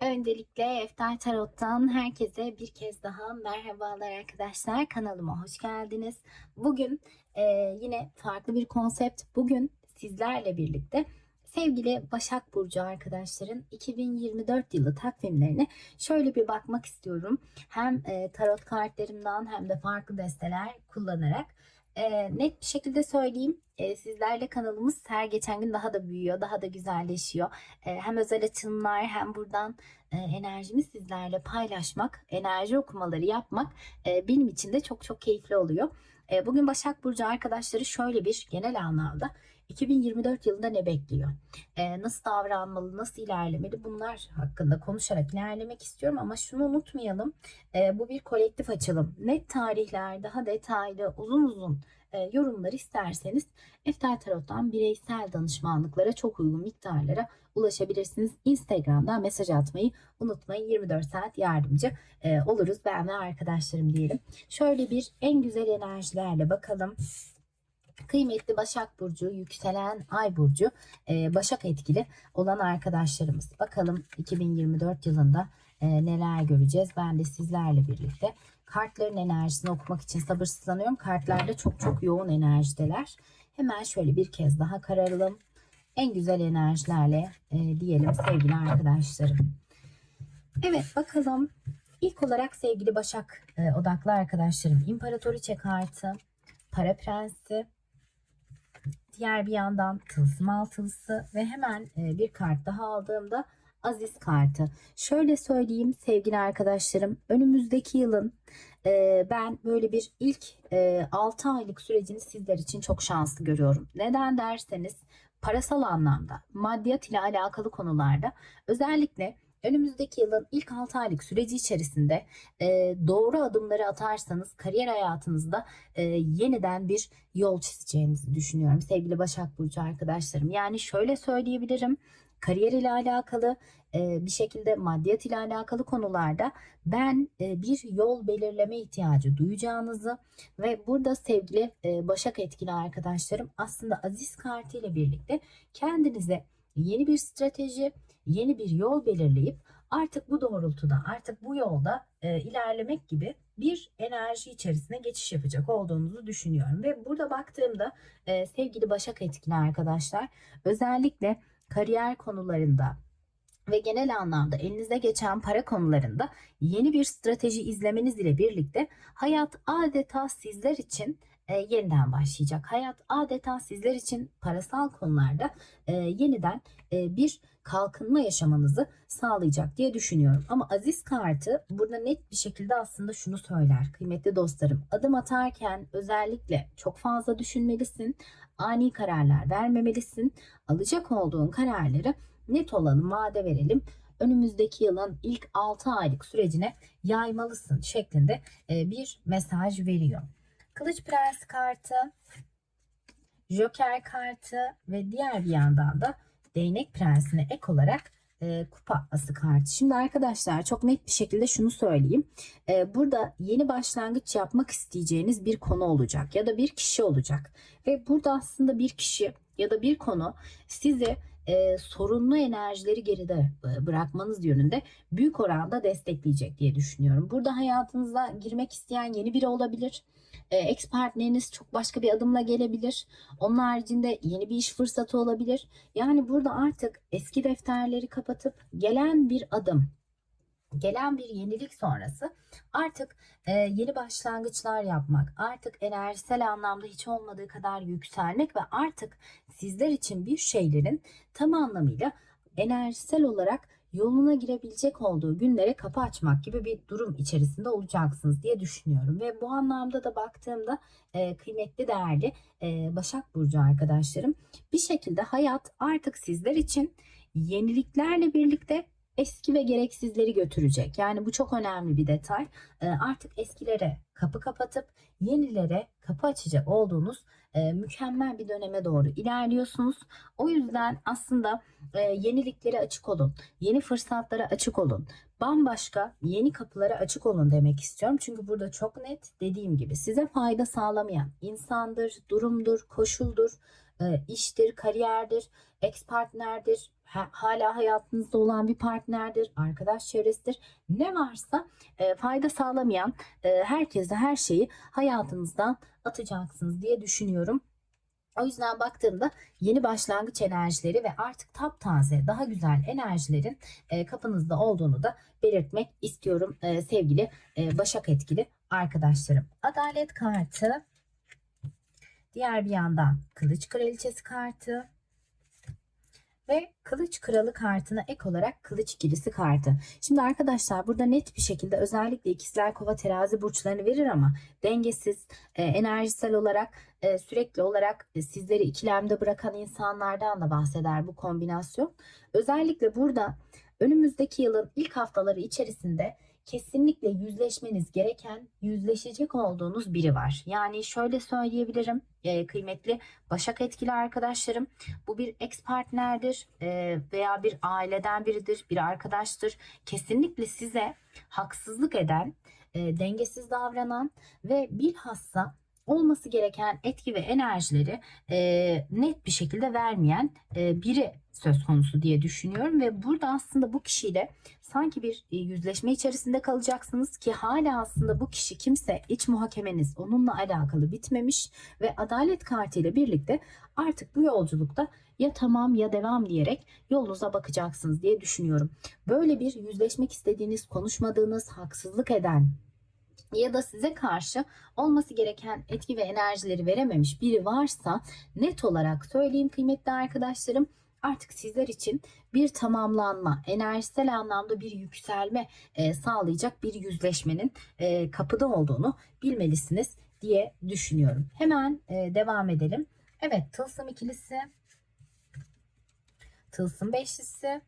Öncelikle Eftar Tarot'tan herkese bir kez daha merhabalar arkadaşlar. Kanalıma hoş geldiniz. Bugün e, yine farklı bir konsept. Bugün sizlerle birlikte sevgili Başak Burcu arkadaşların 2024 yılı takvimlerine şöyle bir bakmak istiyorum. Hem e, tarot kartlarımdan hem de farklı desteler kullanarak e, net bir şekilde söyleyeyim. E, sizlerle kanalımız her geçen gün daha da büyüyor, daha da güzelleşiyor. E, hem özel açılımlar hem buradan e, enerjimi sizlerle paylaşmak, enerji okumaları yapmak e, benim için de çok çok keyifli oluyor. E, bugün Başak Burcu arkadaşları şöyle bir genel anlamda 2024 yılında ne bekliyor? E, nasıl davranmalı, nasıl ilerlemeli bunlar hakkında konuşarak ilerlemek istiyorum ama şunu unutmayalım. E, bu bir kolektif açılım. Net tarihler, daha detaylı, uzun uzun e, yorumlar isterseniz Eftel Tarot'tan bireysel danışmanlıklara çok uygun miktarlara ulaşabilirsiniz. Instagram'dan mesaj atmayı unutmayın. 24 saat yardımcı oluruz ben ve arkadaşlarım diyelim. Şöyle bir en güzel enerjilerle bakalım. Kıymetli Başak Burcu, yükselen Ay Burcu, e, Başak etkili olan arkadaşlarımız. Bakalım 2024 yılında e, neler göreceğiz. Ben de sizlerle birlikte kartların enerjisini okumak için sabırsızlanıyorum. Kartlarda çok çok yoğun enerjideler. Hemen şöyle bir kez daha kararalım. En güzel enerjilerle e, diyelim sevgili arkadaşlarım. Evet bakalım. İlk olarak sevgili Başak e, odaklı arkadaşlarım. İmparatoriçe kartı, Para Prensi, diğer bir yandan Tılsım Altılısı ve hemen e, bir kart daha aldığımda Aziz kartı. Şöyle söyleyeyim sevgili arkadaşlarım. Önümüzdeki yılın e, ben böyle bir ilk e, 6 aylık sürecini sizler için çok şanslı görüyorum. Neden derseniz parasal anlamda maddiyat ile alakalı konularda özellikle önümüzdeki yılın ilk 6 aylık süreci içerisinde e, doğru adımları atarsanız kariyer hayatınızda e, yeniden bir yol çizeceğinizi düşünüyorum sevgili Başak Burcu arkadaşlarım. Yani şöyle söyleyebilirim kariyer ile alakalı e, bir şekilde maddiyat ile alakalı konularda ben e, bir yol belirleme ihtiyacı duyacağınızı ve burada sevgili e, Başak etkili arkadaşlarım aslında Aziz kartı ile birlikte kendinize yeni bir strateji, yeni bir yol belirleyip artık bu doğrultuda, artık bu yolda e, ilerlemek gibi bir enerji içerisine geçiş yapacak olduğunuzu düşünüyorum. Ve burada baktığımda e, sevgili Başak etkili arkadaşlar özellikle kariyer konularında ve genel anlamda elinize geçen para konularında yeni bir strateji izlemeniz ile birlikte hayat adeta sizler için e, yeniden başlayacak. Hayat adeta sizler için parasal konularda e, yeniden e, bir kalkınma yaşamanızı sağlayacak diye düşünüyorum. Ama Aziz kartı burada net bir şekilde aslında şunu söyler kıymetli dostlarım. Adım atarken özellikle çok fazla düşünmelisin. Ani kararlar vermemelisin. Alacak olduğun kararları net olalım, vade verelim. Önümüzdeki yılın ilk 6 aylık sürecine yaymalısın şeklinde e, bir mesaj veriyor. Kılıç Prens kartı, Joker kartı ve diğer bir yandan da Değnek Prensi'ne ek olarak e, kupa atlası kartı. Şimdi arkadaşlar çok net bir şekilde şunu söyleyeyim. E, burada yeni başlangıç yapmak isteyeceğiniz bir konu olacak ya da bir kişi olacak. Ve burada aslında bir kişi ya da bir konu sizi e, sorunlu enerjileri geride bırakmanız yönünde büyük oranda destekleyecek diye düşünüyorum. Burada hayatınıza girmek isteyen yeni biri olabilir. E, ex partneriniz çok başka bir adımla gelebilir. Onun haricinde yeni bir iş fırsatı olabilir. Yani burada artık eski defterleri kapatıp gelen bir adım gelen bir yenilik sonrası artık e, yeni başlangıçlar yapmak, artık enerjisel anlamda hiç olmadığı kadar yükselmek ve artık sizler için bir şeylerin tam anlamıyla enerjisel olarak yoluna girebilecek olduğu günlere kapı açmak gibi bir durum içerisinde olacaksınız diye düşünüyorum. Ve bu anlamda da baktığımda e, kıymetli değerli e, Başak Burcu arkadaşlarım bir şekilde hayat artık sizler için yeniliklerle birlikte eski ve gereksizleri götürecek. Yani bu çok önemli bir detay. E, artık eskilere kapı kapatıp yenilere kapı açacak olduğunuz e, mükemmel bir döneme doğru ilerliyorsunuz. O yüzden aslında e, yeniliklere açık olun, yeni fırsatlara açık olun, bambaşka yeni kapılara açık olun demek istiyorum. Çünkü burada çok net dediğim gibi size fayda sağlamayan insandır, durumdur, koşuldur, e, iştir, kariyerdir, ex partnerdir, ha- hala hayatınızda olan bir partnerdir, arkadaş çevresidir. Ne varsa e, fayda sağlamayan e, herkese her şeyi hayatınızdan atacaksınız diye düşünüyorum. O yüzden baktığımda yeni başlangıç enerjileri ve artık taptaze, daha güzel enerjilerin e, kapınızda olduğunu da belirtmek istiyorum e, sevgili e, Başak etkili arkadaşlarım. Adalet kartı, diğer bir yandan Kılıç Kraliçesi kartı ve Kılıç Kralı kartına ek olarak Kılıç ikilisi kartı. Şimdi arkadaşlar burada net bir şekilde özellikle ikizler kova terazi burçlarını verir ama dengesiz, e, enerjisel olarak e, sürekli olarak e, sizleri ikilemde bırakan insanlardan da bahseder bu kombinasyon. Özellikle burada önümüzdeki yılın ilk haftaları içerisinde kesinlikle yüzleşmeniz gereken, yüzleşecek olduğunuz biri var. Yani şöyle söyleyebilirim e, kıymetli Başak etkili arkadaşlarım. Bu bir ex partnerdir e, veya bir aileden biridir, bir arkadaştır. Kesinlikle size haksızlık eden, e, dengesiz davranan ve bilhassa olması gereken etki ve enerjileri e, net bir şekilde vermeyen e, biri söz konusu diye düşünüyorum ve burada aslında bu kişiyle sanki bir yüzleşme içerisinde kalacaksınız ki hala aslında bu kişi kimse iç muhakemeniz onunla alakalı bitmemiş ve adalet kartı ile birlikte artık bu yolculukta ya tamam ya devam diyerek yolunuza bakacaksınız diye düşünüyorum. Böyle bir yüzleşmek istediğiniz, konuşmadığınız, haksızlık eden ya da size karşı olması gereken etki ve enerjileri verememiş biri varsa net olarak söyleyeyim kıymetli arkadaşlarım artık sizler için bir tamamlanma, enerjisel anlamda bir yükselme e, sağlayacak bir yüzleşmenin e, kapıda olduğunu bilmelisiniz diye düşünüyorum. Hemen e, devam edelim. Evet, tılsım ikilisi, tılsım beşlisi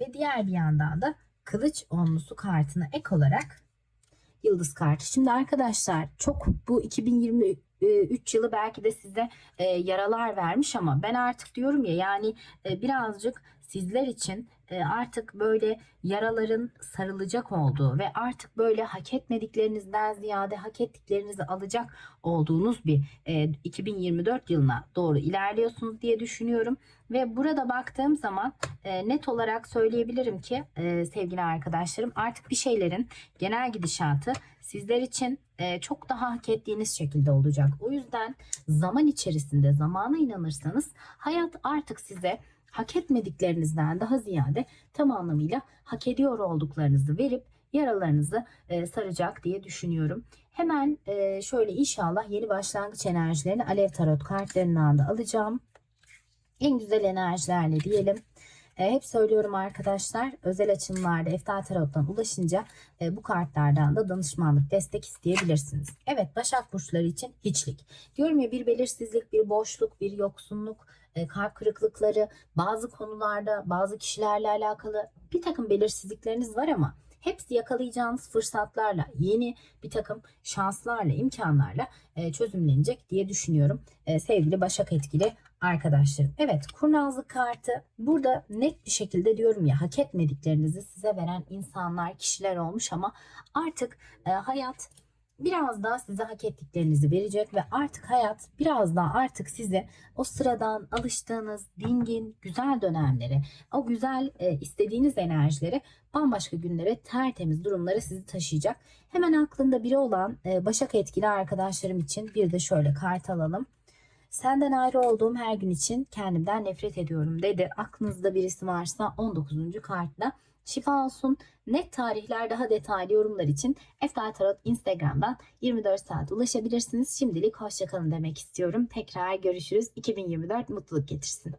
ve diğer bir yandan da kılıç onlusu kartına ek olarak yıldız kartı. Şimdi arkadaşlar çok bu 2023 yılı belki de size e, yaralar vermiş ama ben artık diyorum ya yani e, birazcık sizler için e, artık böyle yaraların sarılacak olduğu ve artık böyle hak etmediklerinizden ziyade hak ettiklerinizi alacak olduğunuz bir e, 2024 yılına doğru ilerliyorsunuz diye düşünüyorum. Ve burada baktığım zaman e, net olarak söyleyebilirim ki e, sevgili arkadaşlarım artık bir şeylerin genel gidişatı sizler için e, çok daha hak ettiğiniz şekilde olacak. O yüzden zaman içerisinde zamana inanırsanız hayat artık size hak etmediklerinizden daha ziyade tam anlamıyla hak ediyor olduklarınızı verip yaralarınızı e, saracak diye düşünüyorum. Hemen e, şöyle inşallah yeni başlangıç enerjilerini Alev Tarot kartlarından da alacağım. En güzel enerjilerle diyelim. E, hep söylüyorum arkadaşlar özel açımlarda Eftal Tarot'tan ulaşınca e, bu kartlardan da danışmanlık destek isteyebilirsiniz. Evet Başak Burçları için hiçlik. Diyorum ya bir belirsizlik, bir boşluk, bir yoksunluk, e, kalp kırıklıkları, bazı konularda bazı kişilerle alakalı bir takım belirsizlikleriniz var ama hepsi yakalayacağınız fırsatlarla, yeni bir takım şanslarla, imkanlarla e, çözümlenecek diye düşünüyorum. E, sevgili Başak etkili arkadaşlarım. Evet kurnazlık kartı burada net bir şekilde diyorum ya hak etmediklerinizi size veren insanlar, kişiler olmuş ama artık e, hayat biraz daha size hak ettiklerinizi verecek ve artık hayat biraz daha artık size o sıradan alıştığınız dingin güzel dönemleri, o güzel e, istediğiniz enerjileri bambaşka günlere tertemiz durumlara sizi taşıyacak. Hemen aklında biri olan e, Başak etkili arkadaşlarım için bir de şöyle kart alalım. Senden ayrı olduğum her gün için kendimden nefret ediyorum dedi. Aklınızda birisi varsa 19. kartla şifa olsun. Net tarihler daha detaylı yorumlar için Eftel Tarot Instagram'dan 24 saat ulaşabilirsiniz. Şimdilik hoşçakalın demek istiyorum. Tekrar görüşürüz. 2024 mutluluk getirsin.